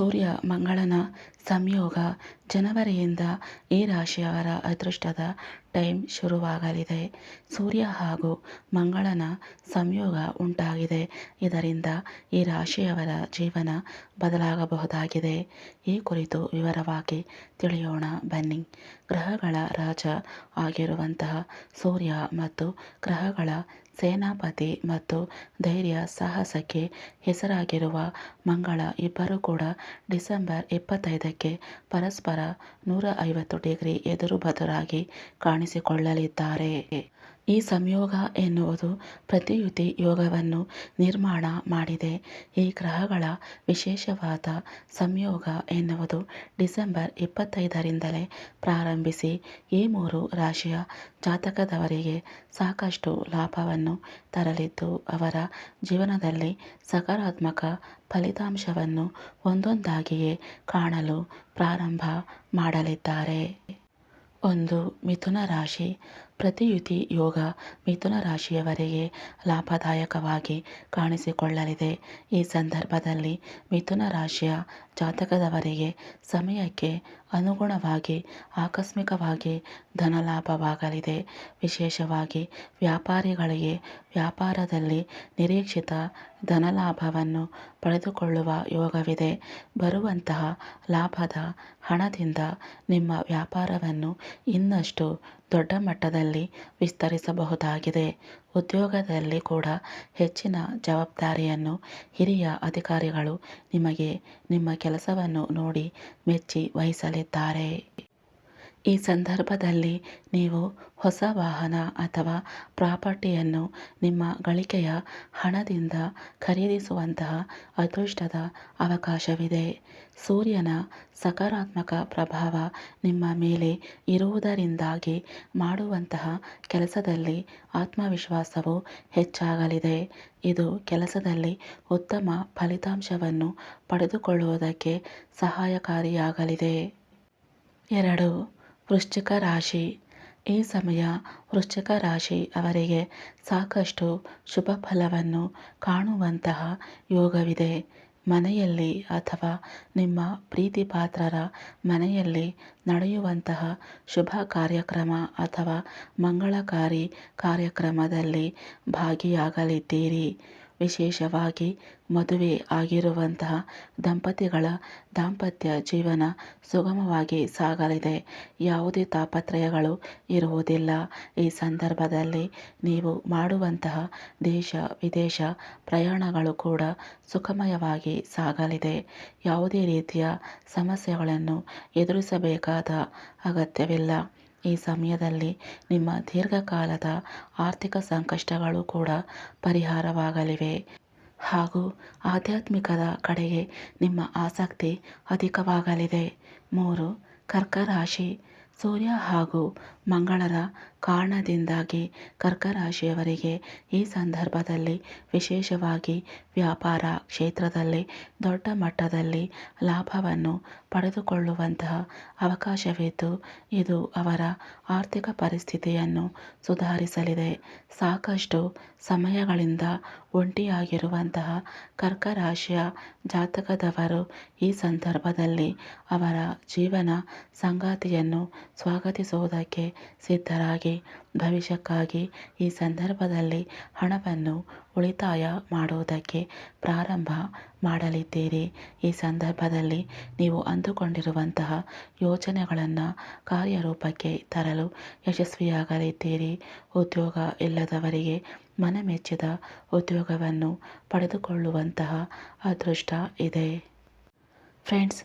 ಸೂರ್ಯ ಮಂಗಳನ ಸಂಯೋಗ ಜನವರಿಯಿಂದ ಈ ರಾಶಿಯವರ ಅದೃಷ್ಟದ ಟೈಮ್ ಶುರುವಾಗಲಿದೆ. ಸೂರ್ಯ ಹಾಗೂ ಮಂಗಳನ ಸಂಯೋಗ ಉಂಟಾಗಿದೆ. ಇದರಿಂದ ಈ ರಾಶಿಯವರ ಜೀವನ ಬದಲಾಗಬಹುದಾಗಿದೆ. ಈ ಕುರಿತು ವಿವರವಾಗಿ ತಿಳಿಯೋಣ. ಬನ್ನಿ. ಗ್ರಹಗಳ ರಾಜ ಆಗಿರುವಂತಹ ಸೂರ್ಯ ಮತ್ತು ಗ್ರಹಗಳ ಸೇನಾಪತಿ ಮತ್ತು ಧೈರ್ಯ ಸಾಹಸಕ್ಕೆ ಹೆಸರಾಗಿರುವ ಮಂಗಳ ಇಬ್ಬರೂ ಕೂಡ ಡಿಸೆಂಬರ್ ಇಪ್ಪತ್ತೈದಕ್ಕೆ ಪರಸ್ಪರ ನೂರ ಐವತ್ತು ಡಿಗ್ರಿ ಎದುರು ಬದುರಾಗಿ ಕಾಣಿಸಿಕೊಳ್ಳಲಿದ್ದಾರೆ. ಈ ಸಂಯೋಗ ಎನ್ನುವುದು ಪ್ರತಿಯುತಿ ಯೋಗವನ್ನು ನಿರ್ಮಾಣ ಮಾಡಿದೆ. ಈ ಗ್ರಹಗಳ ವಿಶೇಷವಾದ ಸಂಯೋಗ ಎನ್ನುವುದು ಡಿಸೆಂಬರ್ ಇಪ್ಪತ್ತೈದರಿಂದಲೇ ಪ್ರಾರಂಭಿಸಿ ಈ ಮೂರು ರಾಶಿಯ ಜಾತಕದವರಿಗೆ ಸಾಕಷ್ಟು ಲಾಭವನ್ನು ತರಲಿದ್ದು, ಅವರ ಜೀವನದಲ್ಲಿ ಸಕಾರಾತ್ಮಕ ಫಲಿತಾಂಶವನ್ನು ಒಂದೊಂದಾಗಿಯೇ ಕಾಣಲು ಪ್ರಾರಂಭ ಮಾಡಲಿದ್ದಾರೆ. ಒಂದು ಮಿಥುನ ರಾಶಿ. ಪ್ರತಿಯುತಿ ಯೋಗ ಮಿಥುನ ರಾಶಿಯವರಿಗೆ ಲಾಭದಾಯಕವಾಗಿ ಕಾಣಿಸಿಕೊಳ್ಳಲಿದೆ. ಈ ಸಂದರ್ಭದಲ್ಲಿ ಮಿಥುನ ರಾಶಿಯ ಜಾತಕದವರಿಗೆ ಸಮಯಕ್ಕೆ ಅನುಗುಣವಾಗಿ ಆಕಸ್ಮಿಕವಾಗಿ ಧನಲಾಭವಾಗಲಿದೆ. ವಿಶೇಷವಾಗಿ ವ್ಯಾಪಾರಿಗಳಿಗೆ ವ್ಯಾಪಾರದಲ್ಲಿ ನಿರೀಕ್ಷಿತ ಧನಲಾಭವನ್ನು ಪಡೆದುಕೊಳ್ಳುವ ಯೋಗವಿದೆ. ಬರುವಂತಹ ಲಾಭದ ಹಣದಿಂದ ನಿಮ್ಮ ವ್ಯಾಪಾರವನ್ನು ಇನ್ನಷ್ಟು ದೊಡ್ಡ ಮಟ್ಟದಲ್ಲಿ ವಿಸ್ತರಿಸಬಹುದಾಗಿದೆ. ಉದ್ಯೋಗದಲ್ಲಿ ಕೂಡ ಹೆಚ್ಚಿನ ಜವಾಬ್ದಾರಿಯನ್ನು ಹಿರಿಯ ಅಧಿಕಾರಿಗಳು ನಿಮಗೆ ನಿಮ್ಮ ಕೆಲಸವನ್ನು ನೋಡಿ ಮೆಚ್ಚಿ ವಹಿಸಲಿದ್ದಾರೆ. ಈ ಸಂದರ್ಭದಲ್ಲಿ ನೀವು ಹೊಸ ವಾಹನ ಅಥವಾ ಪ್ರಾಪರ್ಟಿಯನ್ನು ನಿಮ್ಮ ಗಳಿಕೆಯ ಹಣದಿಂದ ಖರೀದಿಸುವಂತಹ ಅದೃಷ್ಟದ ಅವಕಾಶವಿದೆ. ಸೂರ್ಯನ ಸಕಾರಾತ್ಮಕ ಪ್ರಭಾವ ನಿಮ್ಮ ಮೇಲೆ ಇರುವುದರಿಂದಾಗಿ ಮಾಡುವಂತಹ ಕೆಲಸದಲ್ಲಿ ಆತ್ಮವಿಶ್ವಾಸವು ಹೆಚ್ಚಾಗಲಿದೆ. ಇದು ಕೆಲಸದಲ್ಲಿ ಉತ್ತಮ ಫಲಿತಾಂಶವನ್ನು ಪಡೆದುಕೊಳ್ಳುವುದಕ್ಕೆ ಸಹಾಯಕಾರಿಯಾಗಲಿದೆ. ಎರಡು ವೃಶ್ಚಿಕ ರಾಶಿ ಈ ಸಮಯ ವೃಶ್ಚಿಕ ರಾಶಿ ಅವರಿಗೆ ಸಾಕಷ್ಟು ಶುಭ ಫಲವನ್ನು ಕಾಣುವಂತಹ ಯೋಗವಿದೆ. ಮನೆಯಲ್ಲಿ ಅಥವಾ ನಿಮ್ಮ ಪ್ರೀತಿಪಾತ್ರರ ಮನೆಯಲ್ಲಿ ನಡೆಯುವಂತಹ ಶುಭ ಕಾರ್ಯಕ್ರಮ ಅಥವಾ ಮಂಗಳಕಾರಿ ಕಾರ್ಯಕ್ರಮದಲ್ಲಿ ಭಾಗಿಯಾಗಲಿದ್ದೀರಿ. ವಿಶೇಷವಾಗಿ ಮದುವೆ ಆಗಿರುವಂತಹ ದಂಪತಿಗಳ ದಾಂಪತ್ಯ ಜೀವನ ಸುಗಮವಾಗಿ ಸಾಗಲಿದೆ. ಯಾವುದೇ ತಾಪತ್ರಯಗಳು ಇರುವುದಿಲ್ಲ. ಈ ಸಂದರ್ಭದಲ್ಲಿ ನೀವು ಮಾಡುವಂತಹ ದೇಶ ವಿದೇಶ ಪ್ರಯಾಣಗಳು ಕೂಡ ಸುಖಮಯವಾಗಿ ಸಾಗಲಿದೆ. ಯಾವುದೇ ರೀತಿಯ ಸಮಸ್ಯೆಗಳನ್ನು ಎದುರಿಸಬೇಕಾದ ಅಗತ್ಯವಿಲ್ಲ. ಈ ಸಮಯದಲ್ಲಿ ನಿಮ್ಮ ದೀರ್ಘಕಾಲದ ಆರ್ಥಿಕ ಸಂಕಷ್ಟಗಳು ಕೂಡ ಪರಿಹಾರವಾಗಲಿವೆ. ಹಾಗೂ ಆಧ್ಯಾತ್ಮಿಕದ ಕಡೆಗೆ ನಿಮ್ಮ ಆಸಕ್ತಿ ಅಧಿಕವಾಗಲಿದೆ. ಮೂರು, ಕರ್ಕ ರಾಶಿ. ಸೂರ್ಯ ಹಾಗೂ ಮಂಗಳರ ಕಾರಣದಿಂದಾಗಿ ಕರ್ಕ ರಾಶಿಯವರಿಗೆ ಈ ಸಂದರ್ಭದಲ್ಲಿ ವಿಶೇಷವಾಗಿ ವ್ಯಾಪಾರ ಕ್ಷೇತ್ರದಲ್ಲಿ, ದೊಡ್ಡ ಮಟ್ಟದಲ್ಲಿ ಲಾಭವನ್ನು ಪಡೆದುಕೊಳ್ಳುವಂತಹ ಅವಕಾಶವಿದ್ದು, ಇದು ಅವರ ಆರ್ಥಿಕ ಪರಿಸ್ಥಿತಿಯನ್ನು ಸುಧಾರಿಸಲಿದೆ. ಸಾಕಷ್ಟು ಸಮಯಗಳಿಂದ ಒಂಟಿಯಾಗಿರುವಂತಹ ಕರ್ಕ ರಾಶಿಯ ಜಾತಕದವರು ಈ ಸಂದರ್ಭದಲ್ಲಿ ಅವರ ಜೀವನ ಸಂಗಾತಿಯನ್ನು ಸ್ವಾಗತಿಸುವುದಕ್ಕೆ ಸಿದ್ಧರಾಗಿ, ಭವಿಷ್ಯಕ್ಕಾಗಿ ಈ ಸಂದರ್ಭದಲ್ಲಿ ಹಣವನ್ನು ಉಳಿತಾಯ ಮಾಡುವುದಕ್ಕೆ ಪ್ರಾರಂಭ ಮಾಡಲಿದ್ದೀರಿ. ಈ ಸಂದರ್ಭದಲ್ಲಿ ನೀವು ಅಂದುಕೊಂಡಿರುವಂತಹ ಯೋಜನೆಗಳನ್ನು ಕಾರ್ಯರೂಪಕ್ಕೆ ತರಲು ಯಶಸ್ವಿಯಾಗಲಿದ್ದೀರಿ. ಉದ್ಯೋಗ ಇಲ್ಲದವರಿಗೆ ಮನಮೆಚ್ಚಿದ ಉದ್ಯೋಗವನ್ನು ಪಡೆದುಕೊಳ್ಳುವಂತಹ ಅದೃಷ್ಟ ಇದೆ. ಫ್ರೆಂಡ್ಸ್